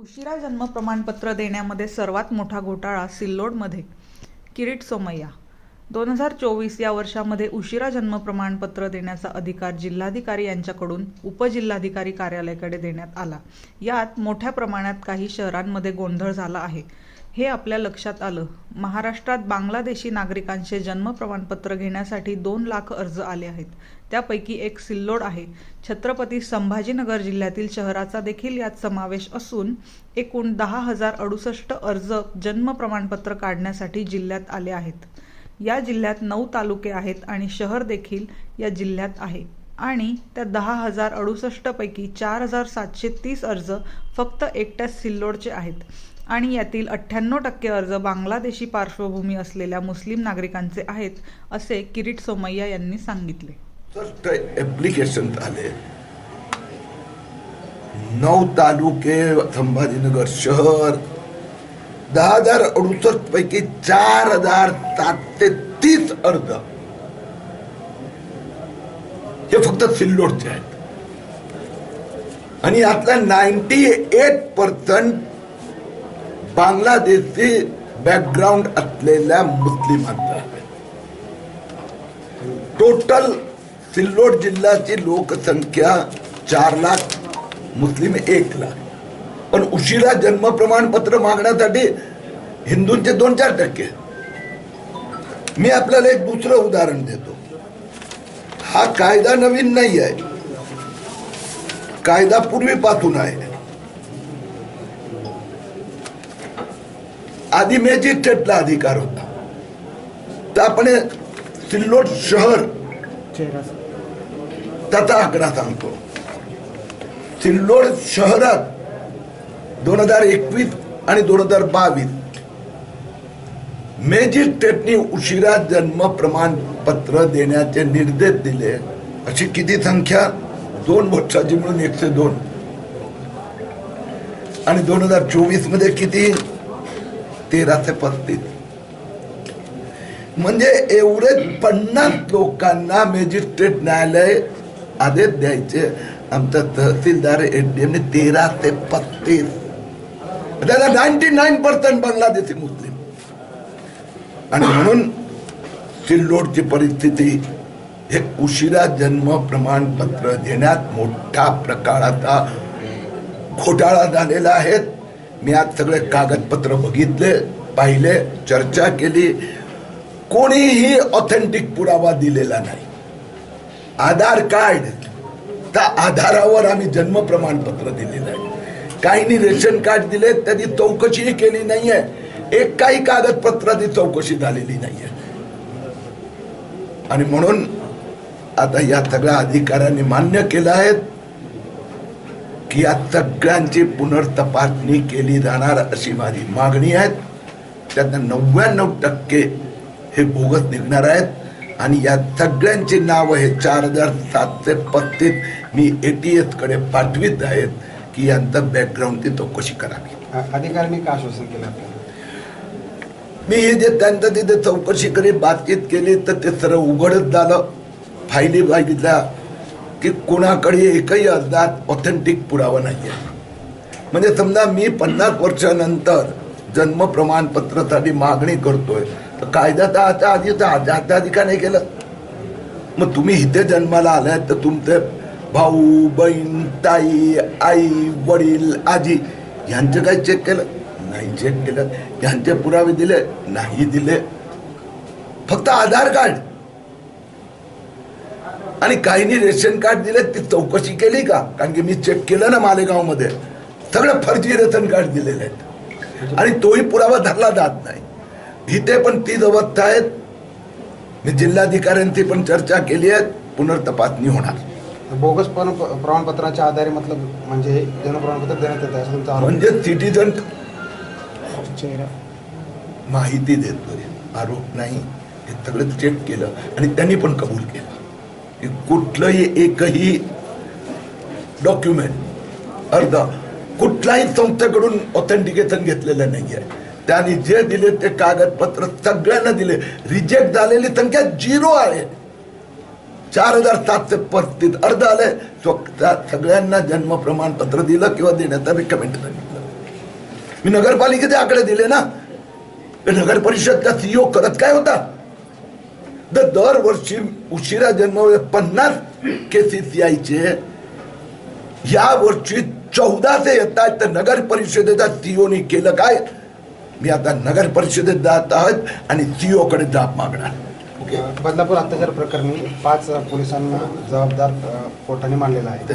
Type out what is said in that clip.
उशिरा जन्म प्रमाणपत्र देण्यामध्ये सर्वात मोठा घोटाळा सिल्लोडमध्ये. किरीट सोमय्या. दोन हजार चोवीस या वर्षामध्ये उशिरा जन्म प्रमाणपत्र देण्याचा अधिकार जिल्हाधिकारी यांच्याकडून उपजिल्हाधिकारी कार्यालयाकडे देण्यात आला. यात मोठ्या प्रमाणात काही शहरांमध्ये गोंधळ झाला आहे. हे आपल्या लक्षात आलं. महाराष्ट्रात बांगलादेशी नागरिकांचे जन्म प्रमाणपत्र घेण्यासाठी दोन लाख अर्ज आले आहेत. त्यापैकी एक सिल्लोड आहे. छत्रपती संभाजीनगर जिल्ह्यातील शहराचा देखील यात समावेश असून एकूण दहा हजार अडुसष्ट अर्ज जन्म प्रमाणपत्र काढण्यासाठी जिल्ह्यात आले आहेत. या जिल्ह्यात नऊ तालुके आहेत आणि शहर देखील या जिल्ह्यात आहे. आणि त्या दहा हजार अडुसष्टपैकी चार हजार सातशे तीस अर्ज फक्त एकट्या सिल्लोडचे आहेत. आणि यातील अठ्ठ्याण्णव टक्के अर्ज बांगलादेशी पार्श्वभूमी असलेल्या मुस्लिम नागरिकांचे आहेत असे किरीट सोमय्या यांनी सांगितले. फर्स्ट ऍप्लिकेशन आले. नऊ तालुके संभाजीनगर शहर दहा हजार अडुसष्ट पैकी चार हजार सातशे तीस अर्ज. हे फक्त सिल्लोडचे आहेत. आणि यातला ninety eight percent Bangladeshi background असलेल्या मुस्लिमांचा. टोटल सिल्लोड जिल्ह्याची लोकसंख्या चार लाख मुस्लिम एक लाख. पण उशिरा जन्म प्रमाणपत्र मागण्यासाठी हिंदूंचे दोन चार टक्के. मी आपल्याला एक दुसरं उदाहरण देतो. हा कायदा नवीन नाही आहे कायदा पूर्वीपासून आहे. आधी मॅजिस्ट्रेटला अधिकार होता. तर आपण सिल्लोड शहर त्याचा आकडा सांगतो सिल्लोड शहरात दोन हजार एकवीस आणि दोन हजार बावीस मॅजिस्ट्रेटनी उशिरा जन्म प्रमाणपत्र देण्याचे निर्देश दिले. अशी किती संख्या? दोन वर्षाची मिळून एकशे दोन. आणि दोन हजार चोवीसमध्ये किती? तेरा ते पस्तीस. म्हणजे एवढे पन्नास लोकांना मॅजिस्ट्रेट न्यायालय आदेश द्यायचे. आमचा तहसीलदार एडीएमने तेरा ते पस्तीस. त्याला नाईन्टी नाईन पर्सेंट बांगलादेशी मुस्लिम. आणि म्हणून सिल्लोडची परिस्थिती हे उशिरा जन्म प्रमाणपत्र देण्यात मोठ्या प्रकाराचा घोटाळा झालेला आहे. मी आज सगळे कागदपत्र बघितले पाहिले चर्चा केली. कोणीही ऑथेंटिक पुरावा दिलेला नाही. आधार कार्ड त्या आधारावर आम्ही जन्म प्रमाणपत्र दिलेलं आहे काहींनी रेशन कार्ड दिले त्यांनी चौकशीही केली नाहीये. एक काही कागदपत्राची चौकशी झालेली नाहीये. आणि म्हणून आता या सगळ्या अधिकाऱ्यांनी मान्य केलं आहे. की या सगळ्यांची पुनर्तपासणी केली जाणार अशी माझी मागणी आहे. त्यातनं नव्याण्णव टक्के हे बोगस निघणार आहेत. आणि या सगळ्यांची नावं हे चार हजार सातशे पस्तीस मी एटीएसकडे पाठवित आहेत की यांचं बॅकग्राऊंडची चौकशी करावी. अधिकाऱ्यांनी का आश्वासन केलं मी हे जे त्यांचं तिथे चौकशी करी बातचीत केली तर ते सर्व उघडच झालं. फायली बघितल्या की कोणाकडे एकही अद्याप ऑथेंटिक पुरावा नाही आहे म्हणजे समजा मी पन्नास वर्षानंतर जन्म प्रमाणपत्रासाठी मागणी करतोय तर कायद्याचा आता आधी अधिकार नाही केलं. मग तुम्ही इथे जन्माला आलाय तर तुमचे भाऊ बहीण ताई आई वडील आजी यांचं काय चेक केलं? नाही चेक केलं. यांचे पुरावे दिले? नाही दिले. फक्त आधार कार्ड आणि काहींनी रेशन कार्ड दिले ती चौकशी केली का? कारण की मी चेक केलं ना मालेगावमध्ये सगळं फर्जी रेशन कार्ड दिलेले आहेत. आणि तोही पुरावा धरला जात नाही. इथे पण तीच अवस्था आहेत. मी जिल्हाधिकाऱ्यांची पण चर्चा केली आहे. पुनर्तपासणी होणार. बोगस पण प्रमाणपत्राच्या आधारे मतलब म्हणजे जन्म प्रमाणपत्र देण्यात येतं तुमचा म्हणजे सिटीजन माहिती देतोय. आरोप नाही. हे सगळं चेक केलं. आणि त्यांनी पण कबूल केलं. कुठलंही एकही डॉक्युमेंट अर्ध कुठल्याही संस्थेकडून ऑथेंटिकेशन घेतलेलं नाही आहे त्यांनी जे दिले ते कागदपत्र सगळ्यांना दिले. रिजेक्ट झालेली संख्या झिरो आहे. चार हजार सातशे पस्तीस अर्ध आले. सगळ्यांना जन्म प्रमाणपत्र दिलं किंवा देण्याचं रिकमेंड सांगितलं मी नगरपालिकेचे आकडे दिले ना. नगर परिषदचा सीईओ करत काय होता? तर दरवर्षी उशिरा जन्म पन्नास केसेस यायचे या वर्षी चौदाचे येत आहेत तर नगर परिषदेच्या सीओनी केलं काय मी आता नगर परिषदेत जात आहोत आणि सीओ कडे जाब मागणार ओके बदलापूर अत्याचार प्रकरणी पाच पोलिसांना जबाबदार कोर्टाने मानलेला आहे ते?